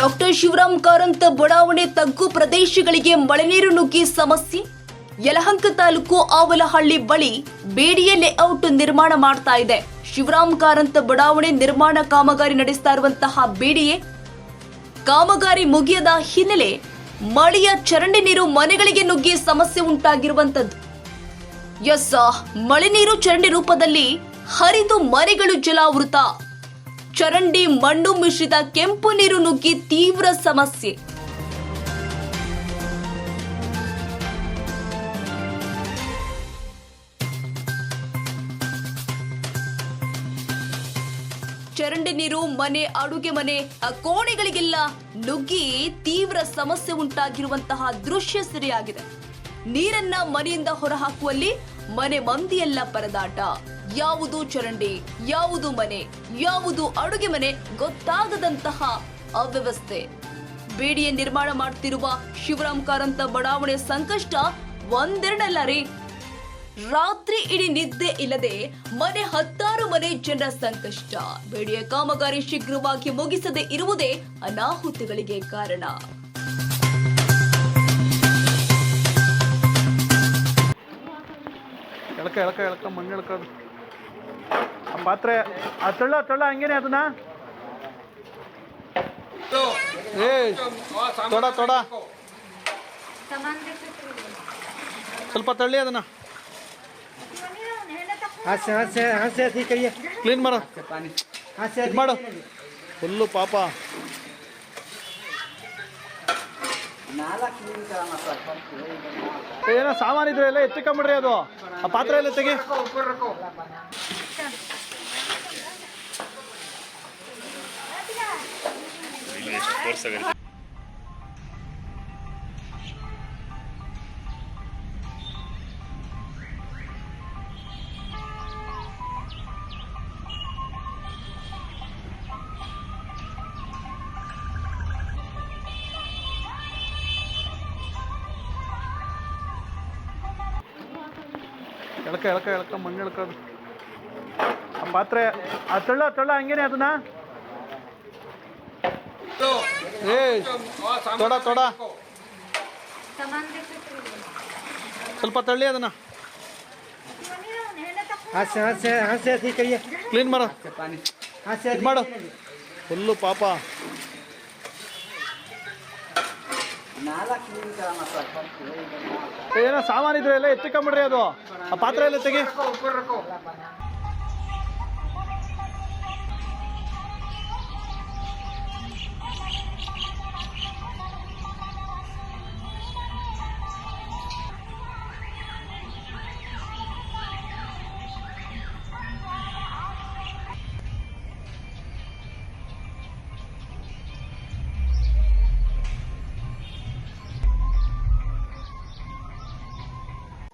Doctor Shivaram Karanth ಬಡಾವಣೆ ತಗ್ಗು ಪ್ರದೇಶಗಳಿಗೆ ಮಳೆ ನೀರು ನುಗ್ಗಿ ಸಮಸ್ಯೆ? ಯಲಹಂಕ ತಾಲೂಕು ಆವಲಹಳ್ಳಿ ಬಳಿ ಬೇಡಿಯ ಲೇಔಟ್ ನಿರ್ಮಾಣ ಮಾಡ್ತಾ ಇದೆ. ಶಿವರಾಮ್ ಕಾರಂತ ಬಡಾವಣೆ ನಿರ್ಮಾಣ ಕಾಮಗಾರಿ ನಡೆಸ್ತಾ ಇರುವಂತಹ ಬೇಡಿಯೆ? ಕಾಮಗಾರಿ ಮುಗಿಯದ ಹಿನ್ನೆಲೆ ಮಳೆಯ ಚರಂಡಿ ನೀರು ಮನೆಗಳಿಗೆ ನುಗ್ಗಿ ಸಮಸ್ಯೆ ಉಂಟಾಗಿರುವಂತದ್ದು ಎಸ್ ಮಳೆ ನೀರು ಚರಂಡಿ ರೂಪದಲ್ಲಿ ಹರಿದು ಮನೆಗಳು ಜಲಾವೃತ. ಚರಂಡಿ ಮಣ್ಣು ಮಿಶ್ರಿತ ಕೆಂಪು ನೀರು ನುಗ್ಗಿ ತೀವ್ರ ಸಮಸ್ಯೆ. ಚರಂಡಿ ನೀರು ಮನೆ ಅಡುಗೆ ಮನೆ ಕೋಣೆಗಳಿಗೆಲ್ಲ ನುಗ್ಗಿ ತೀವ್ರ ಸಮಸ್ಯೆ ಉಂಟಾಗಿರುವಂತಹ ದೃಶ್ಯ ಸೆರೆಯಾಗಿದೆ. ನೀರನ್ನ ಮನೆಯಿಂದ ಹೊರಹಾಕುವಲ್ಲಿ ಮನೆ ಮಂದಿಯೆಲ್ಲ ಪರದಾಟ. ಯಾವುದು ಚರಂಡಿ, ಯಾವುದು ಮನೆ, ಯಾವುದು ಅಡುಗೆ ಮನೆ ಗೊತ್ತಾಗದಂತಹ ಅವ್ಯವಸ್ಥೆ. ಬೇಡಿಯ ನಿರ್ಮಾಣ ಮಾಡ್ತಿರುವ ಶಿವರಾಮ್ ಕಾರಂತ ಬಡಾವಣೆ ಸಂಕಷ್ಟ ಒಂದೆರಡಲ್ಲ ರೀ. ರಾತ್ರಿ ಇಡೀ ನಿದ್ದೆ ಇಲ್ಲದೆ ಮನೆ ಹತ್ತಾರು ಮನೆ ಜನರ ಸಂಕಷ್ಟ. ಬೇಡಿಯ ಕಾಮಗಾರಿ ಶೀಘ್ರವಾಗಿ ಮುಗಿಸದೆ ಇರುವುದೇ ಅನಾಹುತಗಳಿಗೆ ಕಾರಣ. ಎಳ್ಕ ಎಳ್ಕ ಮಣ್ಣು ಎಳ್ಕೋದು. ಆ ಪಾತ್ರೆ ಆ ತಳ್ಳ ತಳ್ಳ ಹಂಗೇನೆ ಅದನ್ನ? ಏ ತೊಡ ತೊಡ. ಸ್ವಲ್ಪ ತಳ್ಳಿ ಅದನ್ನ. ಹಾಸ್ಯ ಹಾಸ್ಯ ಹಾಸ್ಯ ಕ್ಲೀನ್ ಮಾಡು. ಹಾಸ್ಯ ಮಾಡು. ಫುಲ್ಲು ಪಾಪ. ಏನೋ ಸಾಮಾನು ಇದ್ರೆ ಎಲ್ಲ ಎತ್ತಿಕೊಂಬಿಡ್ರಿ ಅದು. ಆ ಪಾತ್ರೆ ಎಲ್ಲ ತೆಗಿ. ಎಳ್ಕ ಎಳ್ಕ ಎಳ್ಕ ಮಣ್ಣು ಎಳ್ಕೋದು ಆ ಪಾತ್ರೆ ಆ ತಳ್ಳ ತಳ್ಳ ಹಂಗೇನೆ ಅದನ್ನ? ತೊಡ ತೊಡ. ಸ್ವಲ್ಪ ತಳ್ಳಿ ಅದನ್ನ. ಹಾಸ್ಯ ಹಾಸ್ಯ ಹಾಸ್ಯ ಕೈಯ. ಕ್ಲೀನ್ ಮಾಡು. ಹಾಸ್ಯ ಮಾಡು. ಫುಲ್ಲು ಪಾಪ. ಏನೋ ಸಾಮಾನಿದ್ರೆ ಎಲ್ಲ ಎತ್ತಿಕೊಂಬಿಡ್ರಿ ಅದು. ಆ ಪಾತ್ರೆ ಎಲ್ಲ ತೆಗಿ.